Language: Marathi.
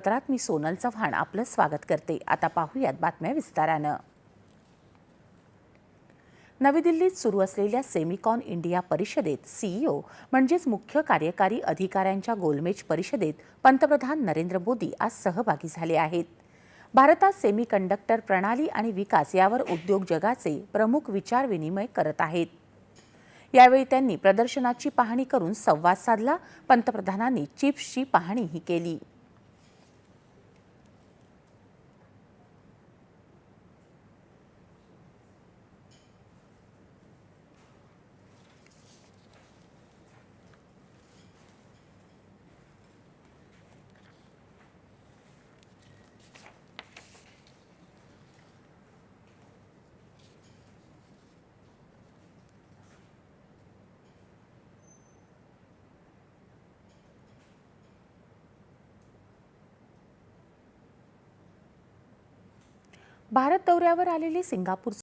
पत्रात मी सोनल चव्हाण आपलं स्वागत करते. आता पाहूयात बातम्या विस्तारानं. नवी दिल्लीत सुरू असलेल्या सेमिकॉन इंडिया परिषदेत सीईओ म्हणजेच मुख्य कार्यकारी अधिकाऱ्यांच्या गोलमेज परिषदेत पंतप्रधान नरेंद्र मोदी आज सहभागी झाले आहेत. भारतात सेमीकंडक्टर प्रणाली आणि विकास यावर उद्योग जगाचे प्रमुख विचार विनिमय करत आहेत. यावेळी त्यांनी प्रदर्शनाची पाहणी करून संवाद साधला. पंतप्रधानांनी चिप्सची पाहणीही केली. भारत दौऱ्यावर आलेले सिंगापूर